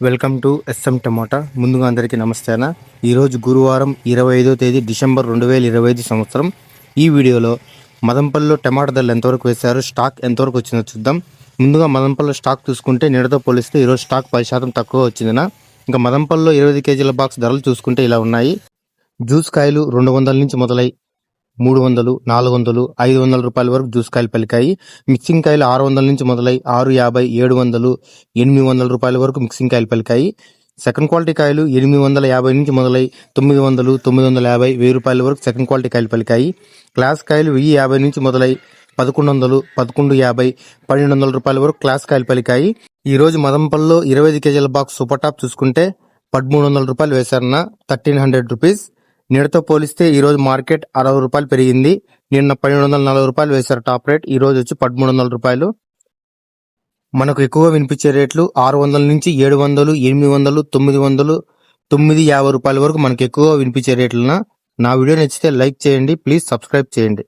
Welcome to S M tomato. ముందుగా అందరికీ నమస్తేనా. ఈరోజు గురువారం ఇరవై ఐదో తేదీ డిసెంబర్ రెండు వేల ఇరవై ఐదు సంవత్సరం. ఈ వీడియోలో మదంపల్లిలో టమాటా ధరలు ఎంతవరకు వేశారు స్టాక్ ఎంతవరకు వచ్చిందో చూద్దాం. ముందుగా మదంపల్లిలో స్టాక్ చూసుకుంటే నిడతో పోలిస్తే ఈరోజు స్టాక్ పది శాతం తక్కువ వచ్చిందినా ఇంకా మదంపల్లిలో ఇరవై కేజీల బాక్స్ ధరలు చూసుకుంటే ఇలా ఉన్నాయి. జ్యూస్ కాయలు రెండు వందల నుంచి మొదలై మూడు వందలు నాలుగు వందలు ఐదు వందల రూపాయల వరకు జ్యూస్ కాయలు పలికాయి. మిక్సింగ్ కాయలు ఆరు వందల నుంచి మొదలై ఆరు యాభై ఏడు వందలు ఎనిమిది వందల రూపాయల వరకు మిక్సింగ్ కాయలు పలికాయి. సెకండ్ క్వాలిటీ కాయలు ఎనిమిది వందల యాభై నుంచి మొదలై తొమ్మిది వందలు తొమ్మిది వందల యాభై వెయ్యి రూపాయల వరకు సెకండ్ క్వాలిటీ కాయలు పలికాయి. క్లాస్ కాయలు వెయ్యి యాభై నుంచి మొదలై పదకొండు వందలు పదకొండు యాభై పన్నెండు వందల రూపాయల వరకు క్లాస్ కాయలు పలికాయి. ఈ రోజు మదంపల్లో ఇరవై ఐదు కేజీల బాక్స్ సూపర్ టాప్ చూసుకుంటే పదమూడు వందల రూపాయలు వేశారన్న థర్టీన్ హండ్రెడ్ రూపీస్. నిన్నతో పోలిస్తే ఈరోజు మార్కెట్ అరవై రూపాయలు పెరిగింది. నిన్న పన్నెండు వందల నలభై రూపాయలు వేశారు టాప్ రేట్. ఈరోజు వచ్చి పదమూడు వందల రూపాయలు. మనకు ఎక్కువ వినిపించే రేట్లు ఆరు వందల నుంచి ఏడు వందలు ఎనిమిది వందలు తొమ్మిది వందలు తొమ్మిది యాభై రూపాయల వరకు మనకు ఎక్కువ వినిపించే రేట్లన నా వీడియో నచ్చితే లైక్ చేయండి ప్లీజ్ సబ్స్క్రైబ్ చేయండి.